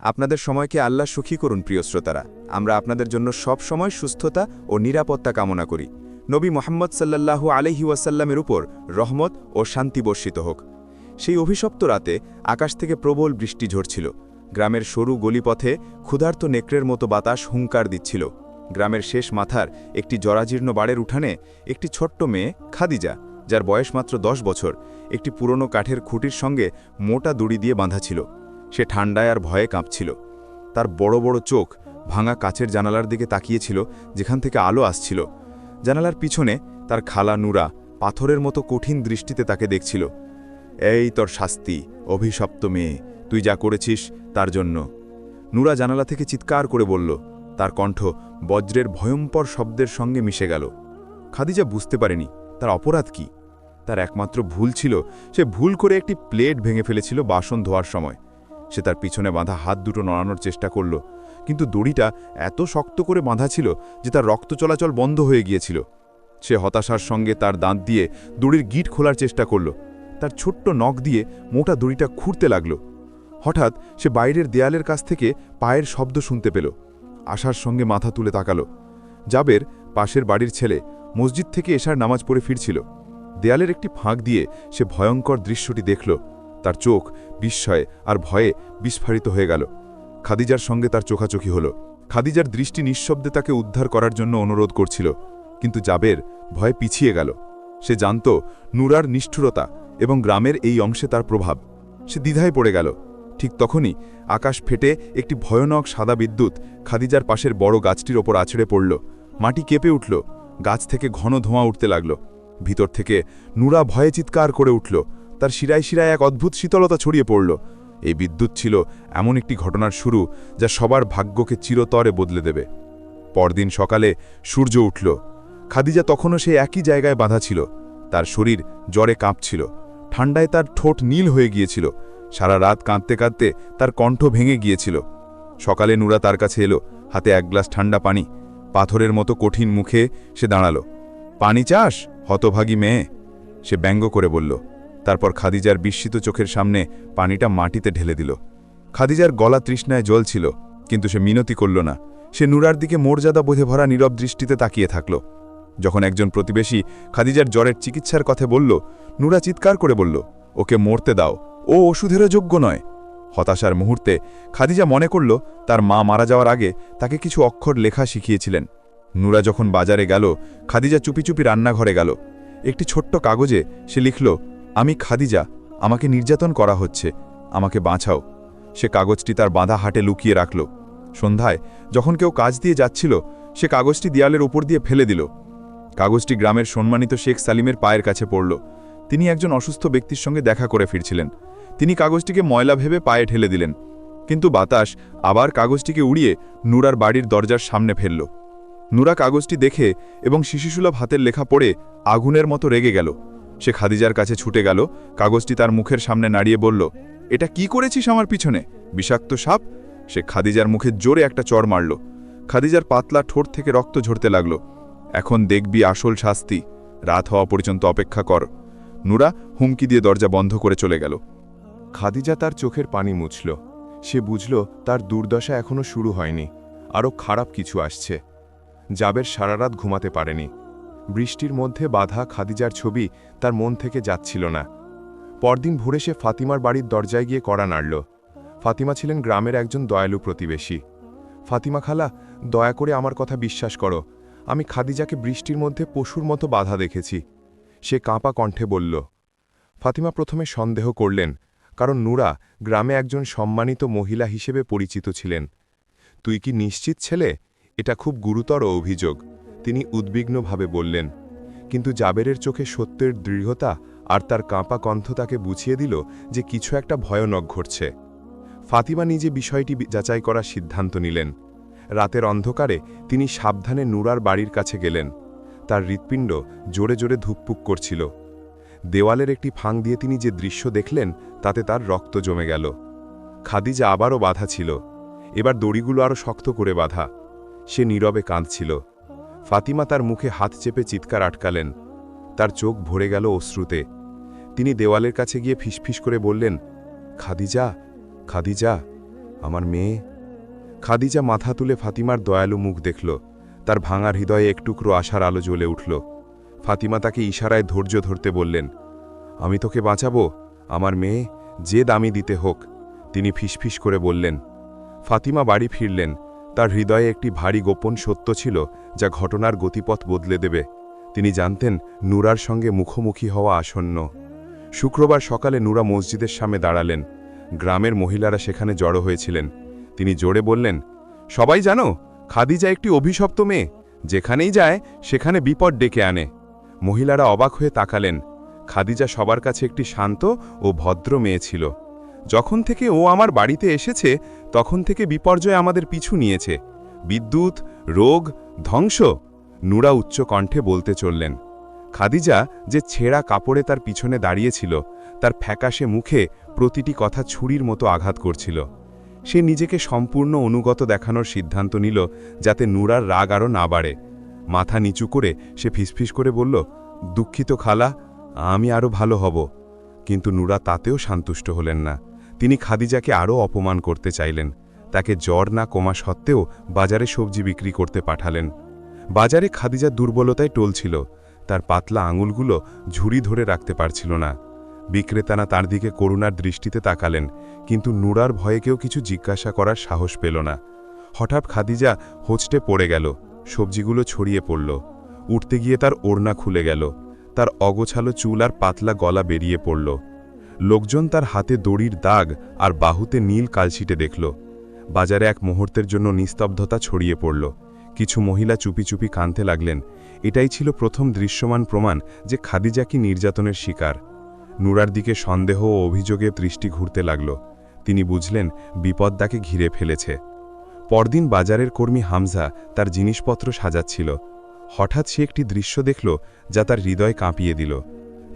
আপনাদের সময়কে আল্লাহ সুখী করুন, প্রিয় শ্রোতারা। আমরা আপনাদের জন্য সব সময় সুস্থতা ও নিরাপত্তা কামনা করি। নবী মোহাম্মদ সাল্লাল্লাহু আলহি ওয়াসাল্লামের উপর রহমত ও শান্তি বর্ষিত হোক। সেই অভিশপ্ত রাতে আকাশ থেকে প্রবল বৃষ্টি ঝরছিল। গ্রামের সরু গলিপথে ক্ষুধার্ত নেকড়ের মতো বাতাস হুঙ্কার দিচ্ছিল। গ্রামের শেষ মাথার একটি জরাজীর্ণ বাড়ের উঠানে একটি ছোট্ট মেয়ে, খাদিজা, যার বয়স মাত্র দশ বছর, একটি পুরনো কাঠের খুঁটির সঙ্গে মোটা দড়ি দিয়ে বাঁধা ছিল। সে ঠান্ডায় আর ভয়ে কাঁপছিল। তার বড় বড় চোখ ভাঙা কাচের জানালার দিকে তাকিয়েছিল, যেখান থেকে আলো আসছিল। জানালার পিছনে তার খালা নুরা পাথরের মতো কঠিন দৃষ্টিতে তাকে দেখছিল। এই তোর শাস্তি, অভিশপ্ত মেয়ে, তুই যা করেছিস তার জন্য। নুরা জানালা থেকে চিৎকার করে বলল। তার কণ্ঠ বজ্রের ভয়ঙ্কর শব্দের সঙ্গে মিশে গেল। খাদিজা বুঝতে পারেনি, তার অপরাধ কি? তার একমাত্র ভুল ছিল, সে ভুল করে একটি প্লেট ভেঙে ফেলেছিল বাসন ধোয়ার সময়। সে তার পিছনে বাঁধা হাত দুটো নড়ানোর চেষ্টা করল, কিন্তু দড়িটা এত শক্ত করে বাঁধা ছিল যে তার রক্ত চলাচল বন্ধ হয়ে গিয়েছিল। সে হতাশার সঙ্গে তার দাঁত দিয়ে দড়ির গিট খোলার চেষ্টা করল। তার ছোট্ট নখ দিয়ে মোটা দড়িটা খুঁড়তে লাগল। হঠাৎ সে বাইরের দেয়ালের কাছ থেকে পায়ের শব্দ শুনতে পেল। আশার সঙ্গে মাথা তুলে তাকালো। জাবের পাশের বাড়ির ছেলে মসজিদ থেকে এশার নামাজ পড়ে ফিরছিল। দেয়ালের একটি ফাঁক দিয়ে সে ভয়ঙ্কর দৃশ্যটি দেখল। তার চোখ বিস্ময়ে আর ভয়ে বিস্ফারিত হয়ে গেল। খাদিজার সঙ্গে তার চোখাচোখি হল। খাদিজার দৃষ্টি নিঃশব্দে তাকে উদ্ধার করার জন্য অনুরোধ করছিল, কিন্তু জাবের ভয়ে পিছিয়ে গেল। সে জানত নুরার নিষ্ঠুরতা এবং গ্রামের এই অংশে তার প্রভাব। সে দ্বিধায় পড়ে গেল। ঠিক তখনই আকাশ ফেটে একটি ভয়ানক সাদা বিদ্যুৎ খাদিজার পাশের বড় গাছটির ওপর আছড়ে পড়ল। মাটি কেঁপে উঠল। গাছ থেকে ঘন ধোঁয়া উঠতে লাগল। ভিতর থেকে নুরা ভয়ে চিৎকার করে উঠল। তার শিরায় শিরায় এক অদ্ভুত শীতলতা ছড়িয়ে পড়ল। এই বিদ্যুৎ ছিল এমন একটি ঘটনার শুরু যা সবার ভাগ্যকে চিরতরে বদলে দেবে। পরদিন সকালে সূর্য উঠল। খাদিজা তখনও সে একই জায়গায় বাঁধা ছিল। তার শরীর জ্বরে কাঁপছিল। ঠান্ডায় তার ঠোঁট নীল হয়ে গিয়েছিল। সারা রাত কাঁদতে কাঁদতে তার কণ্ঠ ভেঙে গিয়েছিল। সকালে নুরা তার কাছে এলো। হাতে এক গ্লাস ঠান্ডা পানি। পাথরের মতো কঠিন মুখে সে দাঁড়াল। পানি চাস, হতভাগী মেয়ে? সে ব্যঙ্গ করে বলল। তারপর খাদিজার বিস্মিত চোখের সামনে পানিটা মাটিতে ঢেলে দিল। খাদিজার গলা তৃষ্ণায় জল ছিল কিন্তু সে মিনতি করল না। সে নুরার দিকে মর্যাদা বোধে ভরা নীরব দৃষ্টিতে তাকিয়ে থাকল। যখন একজন প্রতিবেশী খাদিজার জ্বরের চিকিৎসার কথা বলল, নুরা চিৎকার করে বলল, ওকে মরতে দাও, ও ওষুধেরও যোগ্য নয়। হতাশার মুহূর্তে খাদিজা মনে করল, তার মা মারা যাওয়ার আগে তাকে কিছু অক্ষর লেখা শিখিয়েছিলেন। নুরা যখন বাজারে গেল, খাদিজা চুপি চুপি রান্নাঘরে গেল। একটি ছোট্ট কাগজে সে লিখল আমি খাদিজা, আমাকে নির্যাতন করা হচ্ছে, আমাকে বাঁচাও। সে কাগজটি তার বাঁধা হাটে লুকিয়ে রাখল। সন্ধ্যায় যখন কেউ কাজ দিয়ে যাচ্ছিল, সে কাগজটি দেয়ালের উপর দিয়ে ফেলে দিল। কাগজটি গ্রামের সম্মানিত শেখ সালিমের পায়ের কাছে পড়ল। তিনি একজন অসুস্থ ব্যক্তির সঙ্গে দেখা করে ফিরছিলেন। তিনি কাগজটিকে ময়লা ভেবে পায়ে ঠেলে দিলেন। কিন্তু বাতাস আবার কাগজটিকে উড়িয়ে নুরার বাড়ির দরজার সামনে ফেলল। নুরা কাগজটি দেখে এবং শিশুসুলভ হাতের লেখা পড়ে আগুনের মতো রেগে গেল। সে খাদিজার কাছে ছুটে গেল। কাগজটি তার মুখের সামনে নাড়িয়ে বলল, এটা কি করেছিস আমার পিছনে? বিষাক্ত সাপ? সে খাদিজার মুখে জোরে একটা চড় মারল। খাদিজার পাতলা ঠোঁট থেকে রক্ত ঝরতে লাগল। এখন দেখবি আসল শাস্তি। রাত হওয়া পর্যন্ত অপেক্ষা কর। নুরা হুমকি দিয়ে দরজা বন্ধ করে চলে গেল। খাদিজা তার চোখের পানি মুছল। সে বুঝল তার দুর্দশা এখনও শুরু হয়নি। আরও খারাপ কিছু আসছে। জাবের সারা রাত ঘুমাতে পারেনি। বৃষ্টির মধ্যে বাধা খাদিজার ছবি তার মন থেকে যাচ্ছিল না। পরদিন ভোরে সে ফাতিমার বাড়ির দরজায় গিয়ে কড়া নাড়ল। ফাতিমা ছিলেন গ্রামের একজন দয়ালু প্রতিবেশী। ফাতিমা খালা, দয়া করে আমার কথা বিশ্বাস করো। আমি খাদিজাকে বৃষ্টির মধ্যে পশুর মতো বাধা দেখেছি। সে কাঁপা কণ্ঠে বলল, ফাতিমা প্রথমে সন্দেহ করলেন, কারণ নুরা গ্রামে একজন সম্মানিত মহিলা হিসেবে পরিচিত ছিলেন। তুই কি নিশ্চিত ছেলে? এটা খুব গুরুতর অভিযোগ। তিনি উদ্বিগ্নভাবে বললেন, কিন্তু জাবেরের চোখে সত্যের দৃঢ়তা আর তার কাঁপা কণ্ঠ তাকে বুঝিয়ে দিল যে কিছু একটা ভয়ানক ঘটছে। ফাতিমা নিজে বিষয়টি যাচাই করার সিদ্ধান্ত নিলেন। রাতের অন্ধকারে তিনি সাবধানে নুরার বাড়ির কাছে গেলেন। তার হৃৎপিণ্ড জোরে জোরে ধুকপুক করছিল। দেওয়ালের একটি ফাঁক দিয়ে তিনি যে দৃশ্য দেখলেন, তাতে তার রক্ত জমে গেল। খাদিজা আবারও বাধা ছিল। এবার দড়িগুলো আরও শক্ত করে বাধা। সে নীরবে কাঁদছিল। ফাতিমা তার মুখে হাত চেপে চিৎকার আটকালেন। তার চোখ ভরে গেল অশ্রুতে। তিনি দেওয়ালের কাছে গিয়ে ফিসফিস করে বললেন, খাদিজা খাদিজা, আমার মেয়ে। খাদিজা মাথা তুলে ফাতিমার দয়ালু মুখ দেখল। তার ভাঙার হৃদয়ে একটুকরো আশার আলো জ্বলে উঠল। ফাতিমা তাকে ইশারায় ধৈর্য ধরতে বললেন, আমি তোকে বাঁচাবো, আমার মেয়ে, যে দামি দিতে হোক। তিনি ফিসফিস করে বললেন। ফাতিমা বাড়ি ফিরলেন। তার হৃদয়ে একটি ভারী গোপন সত্য ছিল যা ঘটনার গতিপথ বদলে দেবে। তিনি জানতেন, নুরার সঙ্গে মুখোমুখি হওয়া আসন্ন। শুক্রবার সকালে নুরা মসজিদের সামনে দাঁড়ালেন। গ্রামের মহিলারা সেখানে জড়ো হয়েছিলেন। তিনি জোরে বললেন, সবাই জানো, খাদিজা একটি অভিশপ্ত মেয়ে। যেখানেই যায়, সেখানে বিপদ ডেকে আনে। মহিলারা অবাক হয়ে তাকালেন। খাদিজা সবার কাছে একটি শান্ত ও ভদ্র মেয়ে ছিল। যখন থেকে ও আমার বাড়িতে এসেছে তখন থেকে বিপর্যয় আমাদের পিছু নিয়েছে। বিদ্যুৎ, রোগ, ধ্বংস, নুরা উচ্চ কণ্ঠে বলতে চললেন, খাদিজা যে ছেঁড়া কাপড়ে তার পিছনে দাঁড়িয়েছিল, তার ফ্যাকাশে মুখে প্রতিটি কথা ছুরির মতো আঘাত করছিল। সে নিজেকে সম্পূর্ণ অনুগত দেখানোর সিদ্ধান্ত নিল, যাতে নুরার রাগ আরও না বাড়ে। মাথা নিচু করে সে ফিসফিস করে বলল, দুঃখিত খালা, আমি আরও ভালো হব। কিন্তু নুরা তাতেও সন্তুষ্ট হলেন না। তিনি খাদিজাকে আরও অপমান করতে চাইলেন। তাকে জ্বর না কমা সত্ত্বেও বাজারে সবজি বিক্রি করতে পাঠালেন। বাজারে খাদিজা দুর্বলতায় টলছিল। তার পাতলা আঙুলগুলো ঝুড়ি ধরে রাখতে পারছিল না। বিক্রেতারা তার দিকে করুণার দৃষ্টিতে তাকালেন, কিন্তু নুরার ভয়ে কেউ কিছু জিজ্ঞাসা করার সাহস পেল না। হঠাৎ খাদিজা হোঁচটে পড়ে গেল, সবজিগুলো ছড়িয়ে পড়ল। উঠতে গিয়ে তার ওড়না খুলে গেল। তার অগোছালো চুল আর পাতলা গলা বেরিয়ে পড়ল। লোকজন তার হাতে দড়ির দাগ আর বাহুতে নীল কালশিটে দেখল। বাজারে এক মুহূর্তের জন্য নিস্তব্ধতা ছড়িয়ে পড়ল। কিছু মহিলা চুপি চুপি কাঁদতে লাগলেন। এটাই ছিল প্রথম দৃশ্যমান প্রমাণ যে খাদিজা কি নির্যাতনের শিকার। নুরার দিকে সন্দেহ ও অভিযোগে দৃষ্টি ঘুরতে লাগল। তিনি বুঝলেন, বিপদ তাকে ঘিরে ফেলেছে। পরদিন বাজারের কর্মী হামজা তার জিনিসপত্র সাজাচ্ছিল। হঠাৎ সে একটি দৃশ্য দেখল, যা তার হৃদয় কাঁপিয়ে দিল।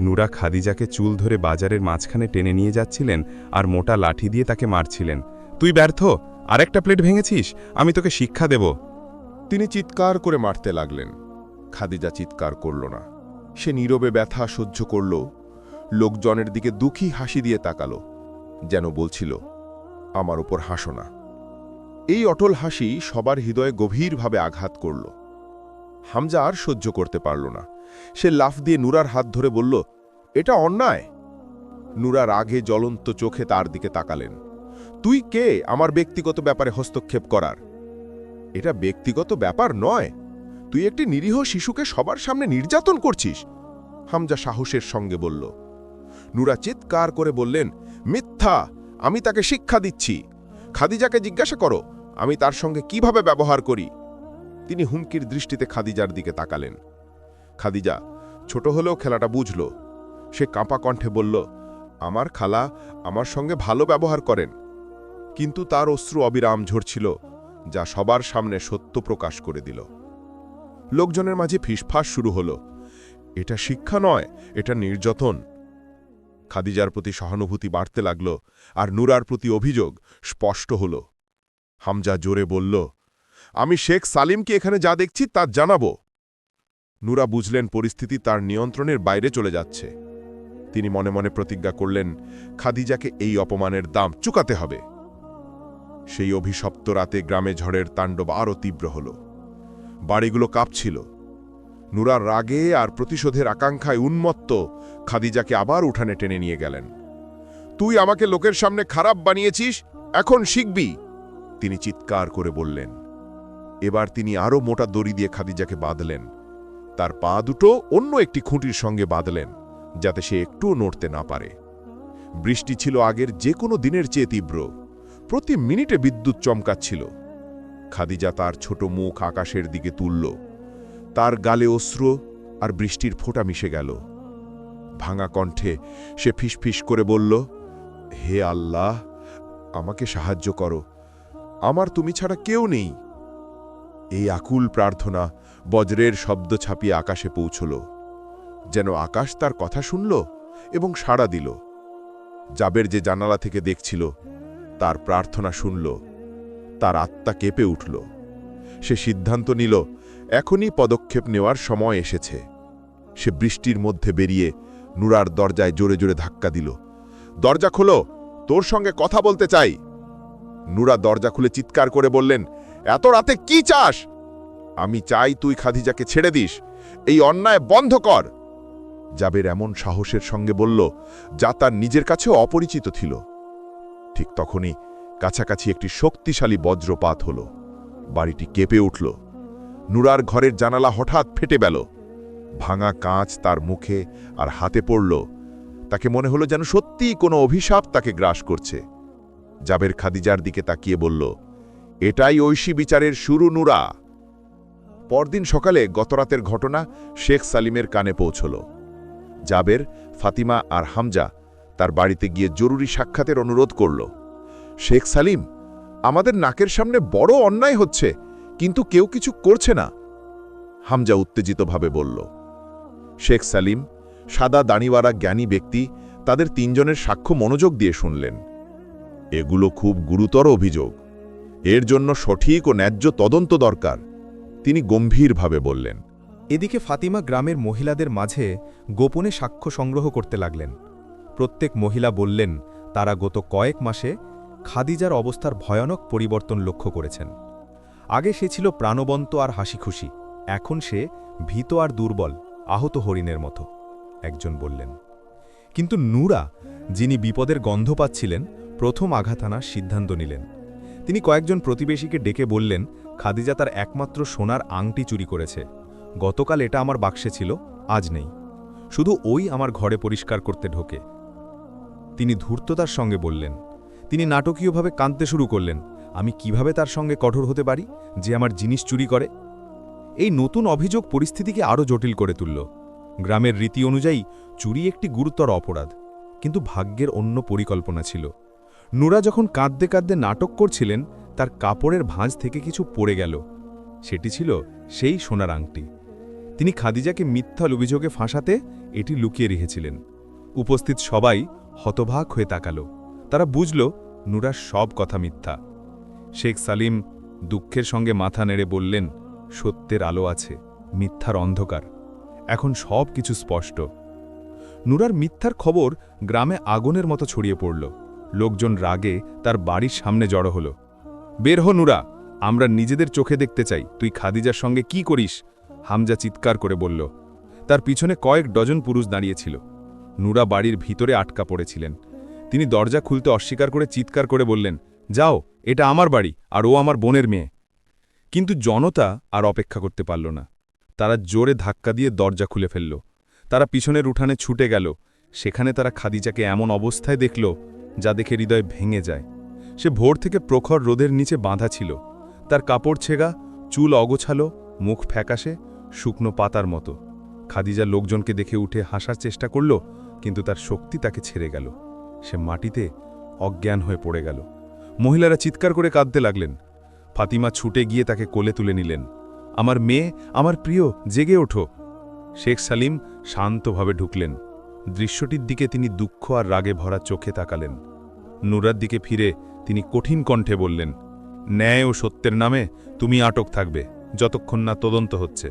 নুরা খাদিজাকে চুল ধরে বাজারের মাঝখানে টেনে নিয়ে যাচ্ছিলেন আর মোটা লাঠি দিয়ে তাকে মারছিলেন। তুই ব্যর্থ? আরেকটা প্লেট ভেঙেছিস? আমি তোকে শিক্ষা দেব। তিনি চিৎকার করে মারতে লাগলেন। খাদিজা চিৎকার করল না। সে নীরবে ব্যথা সহ্য করল। লোকজনের দিকে দুঃখী হাসি দিয়ে তাকালো। যেন বলছিল, আমার ওপর হাসো না। এই অটল হাসি সবার হৃদয়ে গভীরভাবে আঘাত করল। হামজা আর সহ্য করতে পারল না। সে লাফ দিয়ে নুরার হাত ধরে বলল, এটা অন্যায়। নুরার আগে জ্বলন্ত চোখে তার দিকে তাকালেন। তুই কে? আমার ব্যক্তিগত ব্যাপারে হস্তক্ষেপ করার? এটা ব্যক্তিগত ব্যাপার নয়। তুই একটি নিরীহ শিশুকে সবার সামনে নির্যাতন করছিস। হামজা সাহসের সঙ্গে বলল। নুরা চিৎকার করে বললেন, মিথ্যা! আমি তাকে শিক্ষা দিচ্ছি। খাদিজাকে জিজ্ঞাসা করো, আমি তার সঙ্গে কীভাবে ব্যবহার করি? তিনি হুমকির দৃষ্টিতে খাদিজার দিকে তাকালেন। খাদিজা, ছোট হলেও খেলাটা বুঝল। সে কাঁপা কণ্ঠে বলল, আমার খালা আমার সঙ্গে ভালো ব্যবহার করেন। কিন্তু তার অশ্রু অবিরাম ঝরছিল, যা সবার সামনে সত্য প্রকাশ করে দিল। লোকজনের মাঝে ফিসফাস শুরু হল। এটা শিক্ষা নয়, এটা নির্যাতন। খাদিজার প্রতি সহানুভূতি বাড়তে লাগল আর নুরার প্রতি অভিযোগ স্পষ্ট হল। হামজা জোরে বলল, আমি শেখ সালিমকে এখানে যা দেখছি তা জানাব। নুরা বুঝলেন পরিস্থিতি তার নিয়ন্ত্রণের বাইরে চলে যাচ্ছে। তিনি মনে মনে প্রতিজ্ঞা করলেন, খাদিজাকে এই অপমানের দাম চুকাতে হবে। সেই অভিশপ্ত রাতে গ্রামে ঝড়ের তাণ্ডব আরও তীব্র হল। বাড়িগুলো কাঁপছিল। নুরার রাগে আর প্রতিশোধের আকাঙ্ক্ষায় উন্মত্ত খাদিজাকে আবার উঠানে টেনে নিয়ে গেলেন। তুই আমাকে লোকের সামনে খারাপ বানিয়েছিস? এখন শিখবি? তিনি চিৎকার করে বললেন। এবার তিনি আরও মোটা দড়ি দিয়ে খাদিজাকে বাঁধলেন। তার পা দুটো অন্য একটি খুঁটির সঙ্গে বাঁধলেন, যাতে সে একটুও নড়তে না পারে। বৃষ্টি ছিল আগের যে কোনো দিনের চেয়ে তীব্র। প্রতি মিনিটে বিদ্যুৎ চমকাচ্ছিল। খাদিজা তার ছোট মুখ আকাশের দিকে তুলল। তার গালে অশ্রু আর বৃষ্টির ফোঁটা মিশে গেল। ভাঙা কণ্ঠে সে ফিসফিস করে বলল, হে আল্লাহ, আমাকে সাহায্য করো। আমার তুমি ছাড়া কেউ নেই। এই আকুল প্রার্থনা বজ্রের শব্দ ছাপিয়ে আকাশে পৌঁছল। যেন আকাশ তার কথা শুনল এবং সাড়া দিল। জাবের যে জানালা থেকে দেখছিল, তার প্রার্থনা শুনল। তার আত্মা কেঁপে উঠল। সে সিদ্ধান্ত নিল, এখনই পদক্ষেপ নেওয়ার সময় এসেছে। সে বৃষ্টির মধ্যে বেরিয়ে নুরার দরজায় জোরে জোরে ধাক্কা দিল। দরজা খোলো, তোর সঙ্গে কথা বলতে চাই। নুরা দরজা খুলে চিৎকার করে বললেন, এত রাতে কি চাস? আমি চাই তুই খাদিজাকে ছেড়ে দিস। এই অন্যায় বন্ধ কর। জাবের এমন সাহসের সঙ্গে বলল, যা তার নিজের কাছেও অপরিচিত ছিল। ঠিক তখনই কাছাকাছি একটি শক্তিশালী বজ্রপাত হল। বাড়িটি কেঁপে উঠল। নুরার ঘরের জানালা হঠাৎ ফেটে গেল। ভাঙা কাঁচ তার মুখে আর হাতে পড়ল। তাকে মনে হলো যেন সত্যিই কোনো অভিশাপ তাকে গ্রাস করছে। জাবের খাদিজার দিকে তাকিয়ে বলল, এটাই ঐশী বিচারের শুরু, নুরা। পরদিন সকালে গতরাতের ঘটনা শেখ সালিমের কানে পৌঁছল। জাবের, ফাতিমা আর হামজা তার বাড়িতে গিয়ে জরুরি সাক্ষাতের অনুরোধ করল। শেখ সালিম, আমাদের নাকের সামনে বড় অন্যায় হচ্ছে, কিন্তু কেউ কিছু করছে না। হামজা উত্তেজিতভাবে বলল, শেখ সালিম, সাদা দাঁড়িওয়ালা জ্ঞানী ব্যক্তি তাদের তিনজনের সাক্ষ্য মনোযোগ দিয়ে শুনলেন। এগুলো খুব গুরুতর অভিযোগ। এর জন্য সঠিক ও ন্যায্য তদন্ত দরকার। তিনি গম্ভীরভাবে বললেন, এদিকে ফাতিমা গ্রামের মহিলাদের মাঝে গোপনে সাক্ষ্য সংগ্রহ করতে লাগলেন। প্রত্যেক মহিলা বললেন, তারা গত কয়েক মাসে খাদিজার অবস্থার ভয়ানক পরিবর্তন লক্ষ্য করেছেন। আগে সে ছিল প্রাণবন্ত আর হাসিখুশি, এখন সে ভীত আর দুর্বল, আহত হরিণের মতো। একজন বললেন, কিন্তু নূরা, যিনি বিপদের গন্ধ পাচ্ছিলেন, প্রথম আঘাত আনার সিদ্ধান্ত নিলেন। তিনি কয়েকজন প্রতিবেশীকে ডেকে বললেন খাদিজা তার একমাত্র সোনার আংটি চুরি করেছে। গতকাল এটা আমার বাক্সে ছিল, আজ নেই। শুধু ওই আমার ঘরে পরিষ্কার করতে ঢোকে। তিনি ধূর্ততার সঙ্গে বললেন, তিনি নাটকীয়ভাবে কাঁদতে শুরু করলেন, আমি কীভাবে তার সঙ্গে কঠোর হতে পারি, যে আমার জিনিস চুরি করে? এই নতুন অভিযোগ পরিস্থিতিকে আরও জটিল করে তুলল। গ্রামের রীতি অনুযায়ী, চুরি একটি গুরুতর অপরাধ, কিন্তু ভাগ্যের অন্য পরিকল্পনা ছিল। নুরা যখন কাঁদতে কাঁদতে নাটক করছিলেন তার কাপড়ের ভাঁজ থেকে কিছু পড়ে গেল। সেটি ছিল সেই সোনার আংটি। তিনি খাদিজাকে মিথ্যা অভিযোগে ফাঁসাতে এটি লুকিয়ে রেখেছিলেন। উপস্থিত সবাই হতভাগ হয়ে তাকালো। তারা বুঝল, নুরার সব কথা মিথ্যা। শেখ সালিম দুঃখের সঙ্গে মাথা নেড়ে বললেন, সত্যের আলো আছে, মিথ্যার অন্ধকার। এখন সব কিছু স্পষ্ট। নুরার মিথ্যার খবর গ্রামে আগুনের মতো ছড়িয়ে পড়ল। লোকজন রাগে তার বাড়ির সামনে জড়ো হল। বের হ নুরা, আমরা নিজেদের চোখে দেখতে চাই, তুই খাদিজার সঙ্গে কি করিস? হামজা চিৎকার করে বলল। তার পিছনে কয়েক ডজন পুরুষ দাঁড়িয়েছিল। নুরা বাড়ির ভিতরে আটকা পড়েছিলেন। তিনি দরজা খুলতে অস্বীকার করে চিৎকার করে বললেন, যাও, এটা আমার বাড়ি, আর ও আমার বোনের মেয়ে। কিন্তু জনতা আর অপেক্ষা করতে পারল না। তারা জোরে ধাক্কা দিয়ে দরজা খুলে ফেলল। তারা পিছনের উঠানে ছুটে গেল। সেখানে তারা খাদিজাকে এমন অবস্থায় দেখল, যা দেখে হৃদয় ভেঙে যায়। সে ভোর থেকে প্রখর রোদের নিচে বাঁধা ছিল। তার কাপড় ছেঁগা চুল অগোছালো, মুখ ফ্যাকাশে, শুকনো পাতার মতো। খাদিজা লোকজনকে দেখে উঠে হাসার চেষ্টা করল, কিন্তু তার শক্তি তাকে ছেড়ে গেল। সে মাটিতে অজ্ঞান হয়ে পড়ে গেল। মহিলারা চিৎকার করে কাঁদতে লাগলেন। ফাতিমা ছুটে গিয়ে তাকে কোলে তুলে নিলেন। আমার মেয়ে, আমার প্রিয়, জেগে ওঠো। শেখ সালিম শান্তভাবে ঢুকলেন। দৃশ্যটির দিকে তিনি দুঃখ আর রাগে ভরা চোখে তাকালেন। নুরার দিকে ফিরে তিনি কঠিন কণ্ঠে বললেন, ন্যায় ও সত্যের নামে তুমি আটক থাকবে, যতক্ষণ না তদন্ত হচ্ছে।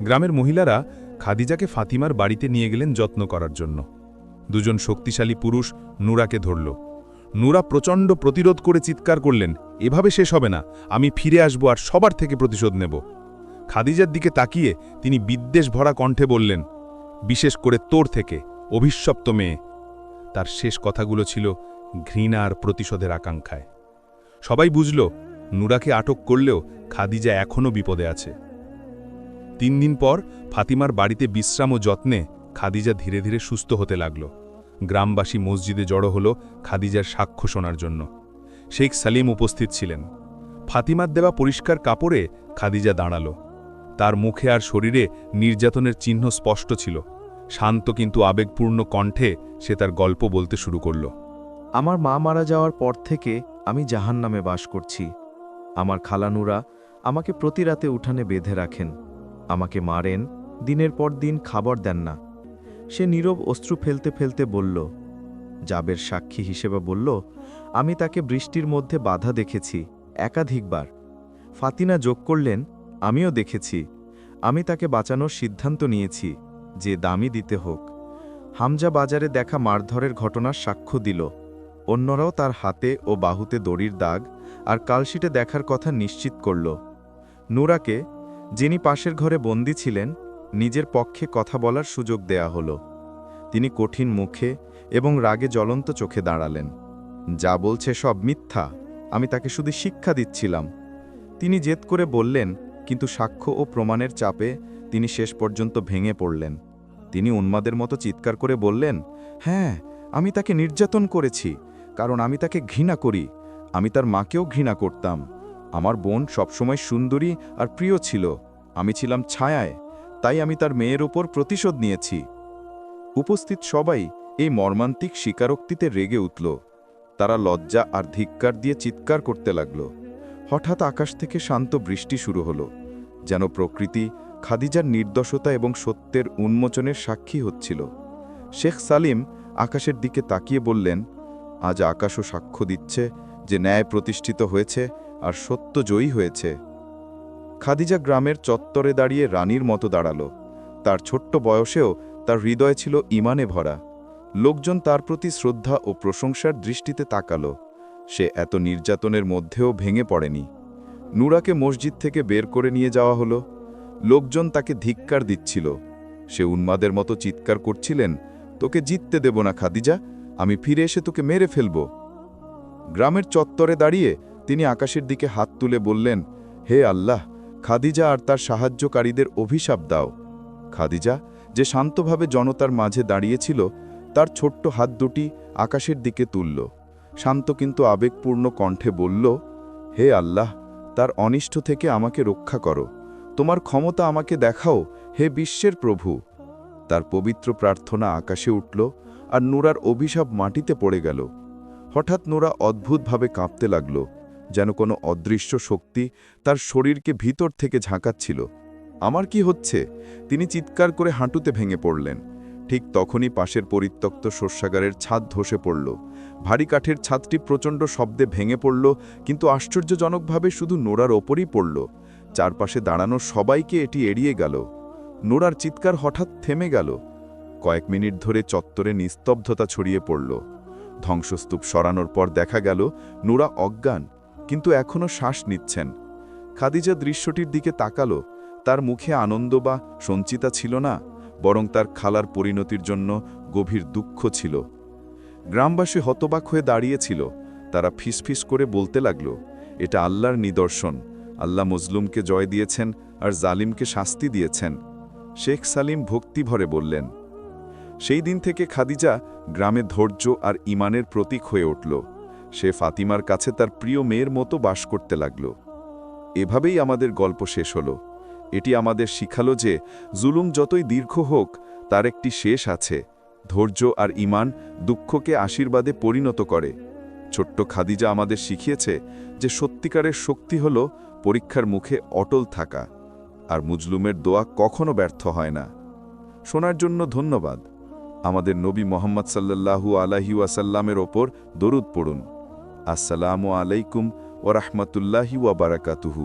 গ্রামের মহিলারা খাদিজাকে ফাতিমার বাড়িতে নিয়ে গেলেন যত্ন করার জন্য। দুজন শক্তিশালী পুরুষ নুরাকে ধরল। নুরা প্রচণ্ড প্রতিরোধ করে চিৎকার করলেন, এভাবে শেষ হবে না, আমি ফিরে আসব আর সবার থেকে প্রতিশোধ নেব। খাদিজার দিকে তাকিয়ে তিনি বিদ্বেষ ভরা কণ্ঠে বললেন, বিশেষ করে তোর থেকে, অভিশপ্ত মেয়ে। তার শেষ কথাগুলো ছিল ঘৃণা আর প্রতিশোধের আকাঙ্ক্ষায়। সবাই বুঝল, নুরাকে আটক করলেও খাদিজা এখনও বিপদে আছে। তিন দিন পর ফাতিমার বাড়িতে বিশ্রাম ও যত্নে খাদিজা ধীরে ধীরে সুস্থ হতে লাগল। গ্রামবাসী মসজিদে জড়ো হল খাদিজার সাক্ষ্য শোনার জন্য। শেখ সালিম উপস্থিত ছিলেন। ফাতিমার দেওয়া পরিষ্কার কাপড়ে খাদিজা দাঁড়াল। তার মুখে আর শরীরে নির্যাতনের চিহ্ন স্পষ্ট ছিল। শান্ত কিন্তু আবেগপূর্ণ কণ্ঠে সে তার গল্প বলতে শুরু করল। আমার মা মারা যাওয়ার পর থেকে আমি জাহান নামে বাস করছি। আমার খালানুরা আমাকে প্রতি রাতে উঠানে বেঁধে রাখেন। আমাকে মারেন, দিনের পর দিন খাবার দেন না। সে নীরব অশ্রু ফেলতে ফেলতে বলল, জাবের সাক্ষী হিসেবে বলল, আমি তাকে বৃষ্টির মধ্যে বাধা দেখেছি, একাধিকবার। ফাতিনা যোগ করলেন, আমিও দেখেছি। আমি তাকে বাঁচানোর সিদ্ধান্ত নিয়েছি, যে দামি দিতে হোক। হামজা বাজারে দেখা মারধরের ঘটনার সাক্ষ্য দিল। অন্যরাও তার হাতে ও বাহুতে দড়ির দাগ আর কালশিটে দেখার কথা নিশ্চিত করল। নুরাকে, যিনি পাশের ঘরে বন্দি ছিলেন, নিজের পক্ষে কথা বলার সুযোগ দেয়া হল। তিনি কঠিন মুখে এবং রাগে জ্বলন্ত চোখে দাঁড়ালেন। যা বলছে সব মিথ্যা, আমি তাকে শুধু শিক্ষা দিচ্ছিলাম। তিনি জেদ করে বললেন, কিন্তু সাক্ষ্য ও প্রমাণের চাপে তিনি শেষ পর্যন্ত ভেঙে পড়লেন। তিনি উন্মাদের মতো চিৎকার করে বললেন হ্যাঁ আমি তাকে নির্যাতন করেছি কারণ আমি তাকে ঘৃণা করি। আমি তার মাকেও ঘৃণা করতাম। আমার বোন সবসময় সুন্দরী আর প্রিয় ছিল। আমি ছিলাম ছায়ায়। তাই আমি তার মেয়ের ওপর প্রতিশোধ নিয়েছি। উপস্থিত সবাই এই মর্মান্তিক স্বীকারোক্তিতে রেগে উঠল। তারা লজ্জা আর ধিক্কার দিয়ে চিৎকার করতে লাগল। হঠাৎ আকাশ থেকে শান্ত বৃষ্টি শুরু হলো, যেন প্রকৃতি, খাদিজার নির্দশতা এবং সত্যের উন্মোচনের সাক্ষী হচ্ছিল। শেখ সালিম আকাশের দিকে তাকিয়ে বললেন আজ আকাশও সাক্ষ্য দিচ্ছে যে ন্যায় প্রতিষ্ঠিত হয়েছে আর সত্য জয়ী হয়েছে। খাদিজা গ্রামের চত্বরে দাঁড়িয়ে রানীর মতো দাঁড়াল। তার ছোট্ট বয়সেও তার হৃদয় ছিল ইমানে ভরা। লোকজন তার প্রতি শ্রদ্ধা ও প্রশংসার দৃষ্টিতে তাকালো। সে এত নির্যাতনের মধ্যেও ভেঙে পড়েনি। নুরাকে মসজিদ থেকে বের করে নিয়ে যাওয়া হলো। লোকজন তাকে ধিক্কার দিচ্ছিল। সে উন্মাদের মতো চিৎকার করছিলেন, তোকে জিততে দেব না, খাদিজা। আমি ফিরে এসে তোকে মেরে ফেলব। গ্রামের চত্বরে দাঁড়িয়ে তিনি আকাশের দিকে হাত তুলে বললেন, হে আল্লাহ, খাদিজা আর তার সাহায্যকারীদের অভিশাপ দাও। খাদিজা যে শান্তভাবে জনতার মাঝে দাঁড়িয়েছিল, তার ছোট্ট হাত দুটি আকাশের দিকে তুলল। শান্ত কিন্তু আবেগপূর্ণ কণ্ঠে বলল, হে আল্লাহ, তার অনিষ্ট থেকে আমাকে রক্ষা করো। তোমার ক্ষমতা আমাকে দেখাও, হে বিশ্বের প্রভু। তার পবিত্র প্রার্থনা আকাশে উঠল আর নোরার অভিশাপ মাটিতে পড়ে গেল। হঠাৎ নোরা অদ্ভুতভাবে কাঁপতে লাগল, যেন কোনো অদৃশ্য শক্তি তার শরীরকে ভিতর থেকে ঝাঁকাচ্ছিল। আমার কি হচ্ছে? তিনি চিৎকার করে হাঁটুতে ভেঙে পড়লেন। ঠিক তখনই পাশের পরিত্যক্ত শস্যাগারের ছাদ ধসে পড়ল। ভারী কাঠের ছাদটি প্রচণ্ড শব্দে ভেঙে পড়ল, কিন্তু আশ্চর্যজনকভাবে শুধু নোরার ওপরই পড়ল। চারপাশে দাঁড়ানো সবাইকে এটি এড়িয়ে গেল। নোরার চিৎকার হঠাৎ থেমে গেল। কয়েক মিনিট ধরে চত্বরে নিস্তব্ধতা ছড়িয়ে পড়ল। ধ্বংসস্তূপ সরানোর পর দেখা গেল, নোরা অজ্ঞান, কিন্তু এখনও শ্বাস নিচ্ছেন। খাদিজা দৃশ্যটির দিকে তাকালো, তার মুখে আনন্দ বা সঞ্চিতা ছিল না, বরং তার খালার পরিণতির জন্য গভীর দুঃখ ছিল। গ্রামবাসী হতবাক হয়ে দাঁড়িয়েছিল, তারা ফিসফিস করে বলতে লাগল, এটা আল্লাহর নিদর্শন। আল্লাহ মজলুমকে জয় দিয়েছেন আর জালিমকে শাস্তি দিয়েছেন। শেখ সালিম ভক্তিভরে বললেন সেই দিন থেকে খাদিজা গ্রামে ধৈর্য আর ইমানের প্রতীক হয়ে উঠল। সে ফাতিমার কাছে তার প্রিয় মেয়ের মতো বাস করতে লাগল। এভাবেই আমাদের গল্প শেষ হল। এটি আমাদের শিখালো যে জুলুম যতই দীর্ঘ হোক, তার একটি শেষ আছে। ধৈর্য আর ইমান দুঃখকে আশীর্বাদে পরিণত করে। ছোট্ট খাদিজা আমাদের শিখিয়েছে যে সত্যিকারের শক্তি হল পরীক্ষার মুখে অটল থাকা। আর মুজলুমের দোয়া কখনো ব্যর্থ হয় না। শোনার জন্য ধন্যবাদ। আমাদের নবী মোহাম্মদ সাল্লাল্লাহু আলাহি ওয়াসাল্লামের ওপর দরুদ পড়ুন। আসসালামু আলাইকুম ওরহমতুল্লাহি ওয়াবারাকাতুহু